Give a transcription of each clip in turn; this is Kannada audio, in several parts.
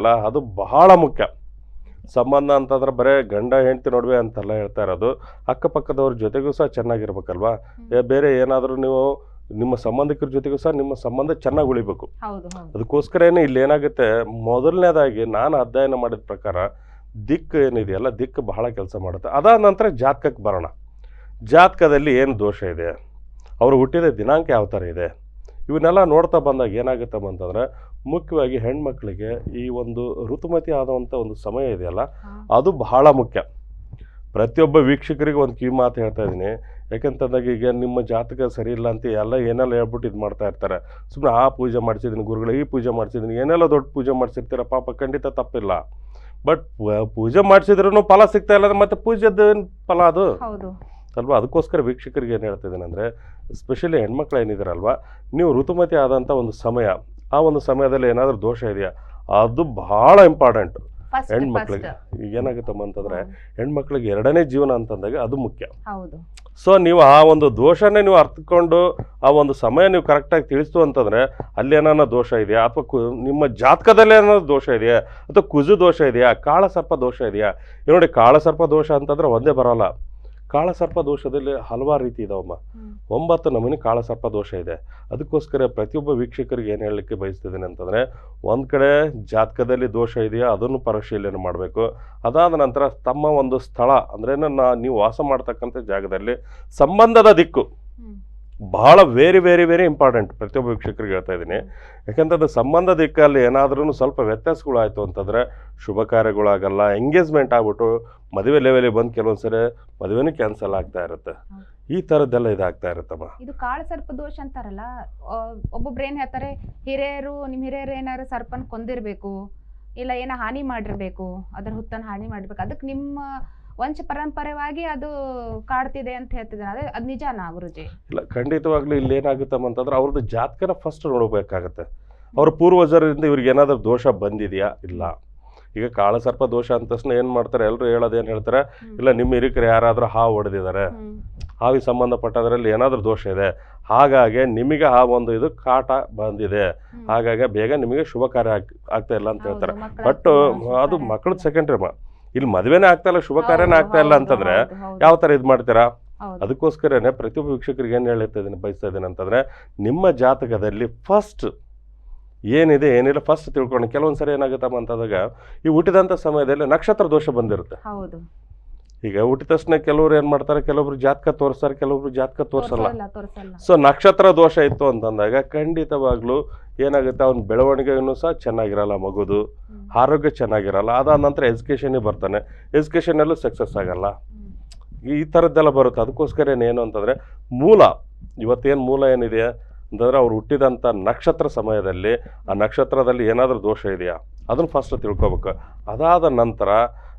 ಅಲ್ಲ ಅದು ಬಹಳ ಮುಖ್ಯ. ಸಂಬಂಧ ಅಂತಂದ್ರೆ ಬರೇ ಗಂಡ ಹೆಂಡತಿ ನೋಡುವೆ ಅಂತೆಲ್ಲ ಹೇಳ್ತಾ ಇರೋದು. ಅಕ್ಕಪಕ್ಕದವ್ರ ಜೊತೆಗೂ ಸಹ ಚೆನ್ನಾಗಿರ್ಬೇಕಲ್ವಾ? ಬೇರೆ ಏನಾದರೂ ನೀವು ನಿಮ್ಮ ಸಂಬಂಧಿಕರ ಜೊತೆಗೂ ಸಹ ನಿಮ್ಮ ಸಂಬಂಧ ಚೆನ್ನಾಗಿ ಉಳಿಬೇಕು. ಅದಕ್ಕೋಸ್ಕರ ಏನು ಇಲ್ಲಿ ಏನಾಗುತ್ತೆ ಮೊದಲನೇದಾಗಿ ನಾನು ಅಧ್ಯಯನ ಮಾಡಿದ ಪ್ರಕಾರ ದಿಕ್ಕು ಏನಿದೆಯಲ್ಲ ದಿಕ್ಕು ಬಹಳ ಕೆಲಸ ಮಾಡುತ್ತೆ. ಅದಾದ ನಂತರ ಜಾತಕಕ್ಕೆ ಬರೋಣ. ಜಾತಕದಲ್ಲಿ ಏನು ದೋಷ ಇದೆ? ಅವರು ಹುಟ್ಟಿದ ದಿನಾಂಕ ಯಾವ ಥರ ಇದೆ? ಇವನ್ನೆಲ್ಲ ನೋಡ್ತಾ ಬಂದಾಗ ಏನಾಗುತ್ತೆ ಅಂತಂದರೆ ಮುಖ್ಯವಾಗಿ ಹೆಣ್ಮಕ್ಳಿಗೆ ಈ ಒಂದು ಋತುಮತಿ ಆದಂಥ ಒಂದು ಸಮಯ ಇದೆಯಲ್ಲ ಅದು ಬಹಳ ಮುಖ್ಯ. ಪ್ರತಿಯೊಬ್ಬ ವೀಕ್ಷಕರಿಗೆ ಒಂದು ಕಿವಿ ಮಾತು ಹೇಳ್ತಾ ಇದ್ದೀನಿ. ಯಾಕೆಂತಂದಾಗ ಈಗ ನಿಮ್ಮ ಜಾತಕ ಸರಿ ಇಲ್ಲ ಅಂತ ಎಲ್ಲ ಏನೆಲ್ಲ ಹೇಳ್ಬಿಟ್ಟು ಇದು ಮಾಡ್ತಾ ಇರ್ತಾರೆ. ಸುಮ್ಮನೆ ಆ ಪೂಜೆ ಮಾಡಿಸಿದ್ದೀನಿ ಗುರುಗಳು ಈ ಪೂಜೆ ಮಾಡಿಸಿದ್ದೀನಿ ಏನೆಲ್ಲ ದೊಡ್ಡ ಪೂಜೆ ಮಾಡಿಸಿರ್ತೀರ ಪಾಪ ಖಂಡಿತ ತಪ್ಪಿಲ್ಲ. ಬಟ್ ಪೂಜೆ ಮಾಡಿಸಿದ್ರೂ ಫಲ ಸಿಗ್ತಾ ಇಲ್ಲ ಮತ್ತೆ ಪೂಜೆದ್ದು ಏನು ಫಲ ಅದು? ಅಲ್ವಾ? ಅದಕ್ಕೋಸ್ಕರ ವೀಕ್ಷಕರಿಗೆ ಏನು ಹೇಳ್ತಿದ್ದೀನಿ ಅಂದರೆ ಸ್ಪೆಷಲಿ ಹೆಣ್ಮಕ್ಳು ಏನಿದಾರಲ್ವಾ ನೀವು ಋತುಮತಿ ಆದಂಥ ಒಂದು ಸಮಯ ಆ ಒಂದು ಸಮಯದಲ್ಲಿ ಏನಾದರೂ ದೋಷ ಇದೆಯಾ? ಅದು ಬಹಳ ಇಂಪಾರ್ಟೆಂಟ್ ಹೆಣ್ಮಕ್ಳಿಗೆ. ಈಗ ಏನಾಗುತ್ತಮ್ಮ ಅಂತಂದರೆ ಹೆಣ್ಮಕ್ಳಿಗೆ ಎರಡನೇ ಜೀವನ ಅಂತಂದಾಗ ಅದು ಮುಖ್ಯ. ಹೌದು. ಸೊ ನೀವು ಆ ಒಂದು ದೋಷನೇ ನೀವು ಅರ್ಥಕೊಂಡು ಆ ಒಂದು ಸಮಯ ನೀವು ಕರೆಕ್ಟಾಗಿ ತಿಳಿಸ್ತು ಅಂತಂದರೆ ಅಲ್ಲಿ ಏನಾರ ದೋಷ ಇದೆಯಾ? ಅಥವಾ ಕು ನಿಮ್ಮ ಜಾತಕದಲ್ಲಿ ಏನಾದ್ರು ದೋಷ ಇದೆಯಾ? ಅಥವಾ ಕುಜು ದೋಷ ಇದೆಯಾ? ಕಾಳಸರ್ಪ ದೋಷ ಇದೆಯಾ? ನೋಡಿ ಕಾಳಸರ್ಪ ದೋಷ ಅಂತಂದರೆ ಒಂದೇ ಬರೋಲ್ಲ. ಕಾಳಸರ್ಪ ದೋಷದಲ್ಲಿ ಹಲವಾರು ರೀತಿ ಇದಾವಮ್ಮ. ಒಂಬತ್ತು ನಮೂನಿ ಕಾಳಸರ್ಪ ದೋಷ ಇದೆ ಅದಕ್ಕೋಸ್ಕರ ಪ್ರತಿಯೊಬ್ಬ ವೀಕ್ಷಕರಿಗೆ ಏನು ಹೇಳಲಿಕ್ಕೆ ಬಯಸ್ತಿದ್ದೀನಿ ಅಂತಂದರೆ ಒಂದು ಕಡೆ ಜಾತಕದಲ್ಲಿ ದೋಷ ಇದೆಯಾ ಅದನ್ನು ಪರಿಶೀಲನೆ ಮಾಡಬೇಕು ಅದಾದ ನಂತರ ತಮ್ಮ ಒಂದು ಸ್ಥಳ ಅಂದ್ರೆ ನಾ ನೀವು ವಾಸ ಮಾಡ್ತಕ್ಕಂಥ ಜಾಗದಲ್ಲಿ ಸಂಬಂಧದ ದಿಕ್ಕು. ಬಹಳ ವೆರಿ ವೆರಿ ವೆರಿ ಇಂಪಾರ್ಟೆಂಟ್ ಪ್ರತಿಯೊಬ್ಬ ವೀಕ್ಷಕರಿಗೆ ಹೇಳ್ತಾ ಇದ್ದೀನಿ. ಯಾಕಂತಂದ್ರೆ ಸಂಬಂಧ ದಿಕ್ಕಲ್ಲಿ ಏನಾದ್ರೂ ಸ್ವಲ್ಪ ವ್ಯತ್ಯಾಸಗಳಾಯಿತು ಅಂತಂದರೆ ಶುಭ ಕಾರ್ಯಗಳಾಗಲ್ಲ ಎಂಗೇಜ್ಮೆಂಟ್ ಆಗ್ಬಿಟ್ಟು ಮದುವೆ ಲೆವೆಲಿಗೆ ಬಂದು ಕೆಲವೊಂದು ಸರಿ ಮದುವೆನೂ ಕ್ಯಾನ್ಸಲ್ ಆಗ್ತಾ ಇರುತ್ತೆ. ಈ ಥರದ್ದೆಲ್ಲ ಇದಾಗ್ತಾ ಇರುತ್ತಮ್ಮ ಇದು ಕಾಳ ಸರ್ಪ ದೋಷ ಅಂತಾರಲ್ಲ ಒಬ್ಬೊಬ್ರು ಏನ್ ಹೇಳ್ತಾರೆ ಹಿರಿಯರು ನಿಮ್ಮ ಹಿರಿಯರು ಏನಾದ್ರು ಸರ್ಪನ ಕೊಂದಿರಬೇಕು ಇಲ್ಲ ಏನೋ ಹಾನಿ ಮಾಡಿರ್ಬೇಕು ಅದ್ರ ಹುತ್ತನ್ನ ಹಾನಿ ಮಾಡಿರ್ಬೇಕು ಅದಕ್ಕೆ ನಿಮ್ಮ ವಂಶ ಪರಂಪರೆವಾಗಿ ಅದು ಕಾಡ್ತಿದೆ ಅಂತ ಹೇಳ್ತಿದ್ದಾರೆ ಅದೇ ನಿಜ ನಿಜಾನಾ ಗುರುಜಿ? ಇಲ್ಲ ಖಂಡಿತವಾಗ್ಲೂ ಇಲ್ಲಿ ಏನಾಗುತ್ತಮ್ಮ ಅಂತಂದ್ರೆ ಅವ್ರದ್ದು ಜಾತಕನ ಫಸ್ಟ್ ನೋಡಬೇಕಾಗತ್ತೆ. ಅವ್ರ ಪೂರ್ವಜರಿಂದ ಇವ್ರಿಗೆ ಏನಾದರೂ ದೋಷ ಬಂದಿದೆಯಾ? ಇಲ್ಲ. ಈಗ ಕಾಳಸರ್ಪ ದೋಷ ಅಂತ ತಕ್ಷಣ ಏನು ಮಾಡ್ತಾರೆ? ಎಲ್ಲರೂ ಹೇಳೋದೇನು ಹೇಳ್ತಾರೆ? ಇಲ್ಲ ನಿಮ್ಮ ಹಿರಿಕರು ಯಾರಾದರೂ ಹಾವು ಹೊಡೆದಿದ್ದಾರೆ. ಹಾವಿಗೆ ಸಂಬಂಧಪಟ್ಟದ್ರಲ್ಲಿ ಏನಾದರೂ ದೋಷ ಇದೆ. ಹಾಗಾಗಿ ನಿಮಗೆ ಆ ಒಂದು ಇದು ಕಾಟ ಬಂದಿದೆ. ಹಾಗಾಗಿ ಬೇಗ ನಿಮಗೆ ಶುಭ ಕಾರ್ಯ ಆಗ್- ಆಗ್ತಾ ಇಲ್ಲ ಅಂತ ಹೇಳ್ತಾರೆ. ಬಟ್ ಅದು ಮಕ್ಕಳದ್ದು. ಸೆಕೆಂಡ್ರಿ ಅಮ್ಮ ಇಲ್ಲಿ ಮದುವೆನೇ ಆಗ್ತಾ ಇಲ್ಲ ಶುಭ ಕಾರ್ಯನೇ ಆಗ್ತಾ ಇಲ್ಲ ಅಂತಂದ್ರೆ ಯಾವ ಥರ ಇದು ಮಾಡ್ತೀರಾ. ಅದಕ್ಕೋಸ್ಕರನೇ ಪ್ರತಿಯೊಬ್ಬ ವೀಕ್ಷಕರಿಗೆ ಏನು ಹೇಳ್ತಾ ಇದ್ದೀನಿ ಬಯಸ್ತಾ ಇದ್ದೀನಿ ಅಂತಂದ್ರೆ ನಿಮ್ಮ ಜಾತಕದಲ್ಲಿ ಫಸ್ಟ್ ಏನಿದೆ ಏನಿಲ್ಲ ಫಸ್ಟ್ ತಿಳ್ಕೊಂಡು ಕೆಲವೊಂದ್ಸರಿ ಏನಾಗುತ್ತಮ್ಮ ಅಂತಂದಾಗ ಈ ಹುಟ್ಟಿದಂಥ ಸಮಯದಲ್ಲಿ ನಕ್ಷತ್ರ ದೋಷ ಬಂದಿರುತ್ತೆ. ಹೌದು. ಈಗ ಹುಟ್ಟಿದ ತಕ್ಷಣ ಕೆಲವ್ರು ಏನು ಮಾಡ್ತಾರೆ? ಕೆಲವೊಬ್ರು ಜಾತಕ ತೋರಿಸ್ತಾರೆ ಕೆಲವೊಬ್ರು ಜಾತಕ ತೋರಿಸಲ್ಲ. ಸೊ ನಕ್ಷತ್ರ ದೋಷ ಇತ್ತು ಅಂತಂದಾಗ ಖಂಡಿತವಾಗ್ಲೂ ಏನಾಗುತ್ತೆ? ಅವ್ನ ಬೆಳವಣಿಗೆನೂ ಸಹ ಚೆನ್ನಾಗಿರಲ್ಲ ಮಗುದು. ಆರೋಗ್ಯ ಚೆನ್ನಾಗಿರಲ್ಲ. ಅದಾದ ನಂತರ ಎಜುಕೇಷನಿಗೆ ಬರ್ತಾನೆ. ಎಜುಕೇಷನಲ್ಲೂ ಸಕ್ಸಸ್ ಆಗಲ್ಲ. ಈ ಥರದ್ದೆಲ್ಲ ಬರುತ್ತೆ. ಅದಕ್ಕೋಸ್ಕರ ಏನು ಅಂತಂದರೆ ಮೂಲ ಇವತ್ತೇನು ಮೂಲ ಏನಿದೆ ಅಂತಂದರೆ ಅವ್ರು ಹುಟ್ಟಿದಂಥ ನಕ್ಷತ್ರ ಸಮಯದಲ್ಲಿ ಆ ನಕ್ಷತ್ರದಲ್ಲಿ ಏನಾದರೂ ದೋಷ ಇದೆಯಾ? ಅದನ್ನು ಫಸ್ಟ್ ತಿಳ್ಕೊಬೇಕು. ಅದಾದ ನಂತರ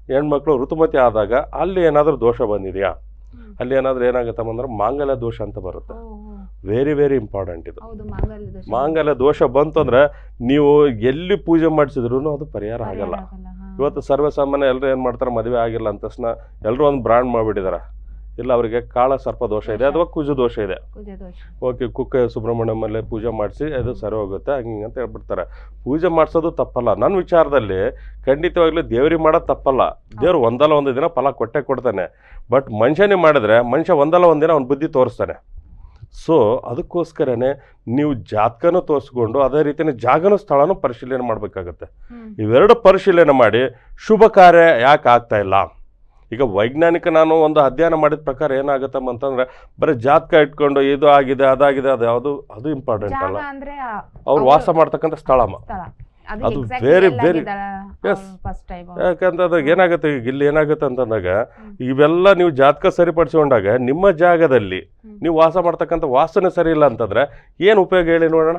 ಹೆಣ್ಮಕ್ಳು ಋತುಮತಿ ಆದಾಗ ಅಲ್ಲಿ ಏನಾದರೂ ದೋಷ ಬಂದಿದೆಯಾ? ಅಲ್ಲಿ ಏನಾದರೂ ಏನಾಗುತ್ತಮ್ಮ ಅಂದ್ರೆ ಮಾಂಗಲ್ಯ ದೋಷ ಅಂತ ಬರುತ್ತೆ. ವೆರಿ ವೆರಿ ಇಂಪಾರ್ಟೆಂಟ್ ಇದು. ಮಾಂಗಲ್ಯ ದೋಷ. ಬಂತು ಅಂದ್ರೆ ನೀವು ಎಲ್ಲಿ ಪೂಜೆ ಮಾಡಿಸಿದ್ರು ಅದು ಪರಿಹಾರ ಆಗಲ್ಲ. ಇವತ್ತು ಸರ್ವೇ ಸರ್ವೇಸಾಮಾನ್ಯ ಎಲ್ಲರೂ ಏನು ಮಾಡ್ತಾರೆ ಮದುವೆ ಆಗಿಲ್ಲ ಅಂತ ತಕ್ಷಣ ಎಲ್ಲರೂ ಒಂದು ಬ್ರಾಂಡ್ ಮಾಡಿಬಿಟ್ಟಿದ್ದಾರೆ ಇಲ್ಲ ಅವರಿಗೆ ಕಾಳ ಸರ್ಪ ದೋಷ ಇದೆ ಅಥವಾ ಕುಜ ದೋಷ ಇದೆ. ಓಕೆ ಕುಕ್ಕ ಸುಬ್ರಹ್ಮಣ್ಯಮಲ್ಲೇ ಪೂಜೆ ಮಾಡಿಸಿ ಅದು ಸರಿ ಹೋಗುತ್ತೆ ಹಂಗೆ ಅಂತ ಹೇಳ್ಬಿಡ್ತಾರೆ. ಪೂಜೆ ಮಾಡಿಸೋದು ತಪ್ಪಲ್ಲ. ನನ್ನ ವಿಚಾರದಲ್ಲಿ ಖಂಡಿತವಾಗ್ಲೂ ದೇವ್ರಿಗೆ ಮಾಡೋದು ತಪ್ಪಲ್ಲ. ದೇವ್ರು ಒಂದಲ್ಲ ಒಂದು ದಿನ ಫಲ ಕೊಟ್ಟೆ ಕೊಡ್ತಾನೆ. ಬಟ್ ಮನುಷ್ಯನೇ ಮಾಡಿದ್ರೆ ಮನುಷ್ಯ ಒಂದಲ್ಲ ಒಂದು ದಿನ ಅವ್ನ ಬುದ್ಧಿ ತೋರಿಸ್ತಾನೆ. ಸೊ ಅದಕ್ಕೋಸ್ಕರನೇ ನೀವು ಜಾತಕನೂ ತೋರಿಸ್ಕೊಂಡು ಅದೇ ರೀತಿಯೇ ಜಾಗನ ಸ್ಥಳನೂ ಪರಿಶೀಲನೆ ಮಾಡಬೇಕಾಗತ್ತೆ. ಇವೆರಡು ಪರಿಶೀಲನೆ ಮಾಡಿ ಶುಭ ಕಾರ್ಯ ಯಾಕೆ ಆಗ್ತಾ ಇಲ್ಲ? ಈಗ ವೈಜ್ಞಾನಿಕ ನಾನು ಒಂದು ಅಧ್ಯಯನ ಮಾಡಿದ ಪ್ರಕಾರ ಏನಾಗುತ್ತಮ್ಮ ಅಂತಂದ್ರೆ ಬರೀ ಜಾತಕ ಇಟ್ಕೊಂಡು ಇದು ಆಗಿದೆ ಅದಾಗಿದೆ ಅದು ಯಾವುದು ಅದು ಇಂಪಾರ್ಟೆಂಟ್ ಅಲ್ಲ. ಅವ್ರು ವಾಸ ಮಾಡ್ತಕ್ಕಂಥ ಸ್ಥಳಮ್ಮ ಸ್ಥಳ. ಅದು ಬೇರೆ ಬೇರೆ ಎಸ್ ಯಾಕಂದ್ರೆ ಅದಾಗ ಏನಾಗುತ್ತೆ ಈಗ ಇಲ್ಲಿ ಏನಾಗುತ್ತೆ ಅಂತಂದಾಗ. ಇವೆಲ್ಲ ನೀವು ಜಾತಕ ಸರಿಪಡಿಸ್ಕೊಂಡಾಗ ನಿಮ್ಮ ಜಾಗದಲ್ಲಿ ನೀವು ವಾಸ ಮಾಡ್ತಕ್ಕಂಥ ವಾಸನೆ ಸರಿ ಇಲ್ಲ ಅಂತಂದ್ರೆ ಏನು ಉಪಯೋಗ ಹೇಳಿ ನೋಡೋಣ?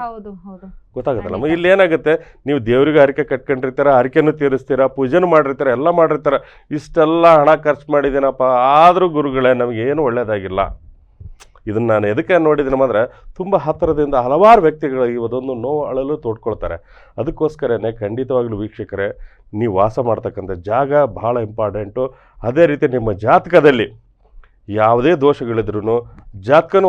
ಗೊತ್ತಾಗುತ್ತಲ್ಲ. ನಮಗೆ ಇಲ್ಲಿ ಏನಾಗುತ್ತೆ? ನೀವು ದೇವರಿಗೆ ಹರಕೆ ಕಟ್ಕೊಂಡಿರ್ತೀರ ಹರಕೆನೂ ತೀರಿಸ್ತೀರ ಪೂಜೆನೂ ಮಾಡಿರ್ತೀರ ಎಲ್ಲ ಮಾಡಿರ್ತೀರ ಇಷ್ಟೆಲ್ಲ ಹಣ ಖರ್ಚು ಮಾಡಿದ್ದೀನಪ್ಪ ಆದರೂ ಗುರುಗಳೇ ನಮಗೆ ಏನು ಒಳ್ಳೇದಾಗಿಲ್ಲ. ಇದನ್ನು ನಾನು ಎದಕ್ಕೆ ನೋಡಿದ್ದೀನಿ ಅಂದರೆ ತುಂಬ ಹತ್ತಿರದಿಂದ ಹಲವಾರು ವ್ಯಕ್ತಿಗಳು ಇವತ್ತೊಂದು ನೋವು ಅಳಲು ತೋಡ್ಕೊಳ್ತಾರೆ. ಅದಕ್ಕೋಸ್ಕರನೇ ಖಂಡಿತವಾಗ್ಲೂ ವೀಕ್ಷಕರೇ ನೀವು ವಾಸ ಮಾಡ್ತಕ್ಕಂಥ ಜಾಗ ಬಹಳ ಇಂಪಾರ್ಟೆಂಟು. ಅದೇ ರೀತಿ ನಿಮ್ಮ ಜಾತಕದಲ್ಲಿ ಯಾವುದೇ ದೋಷಗಳಿದ್ರೂ ಜಾತಕನೂ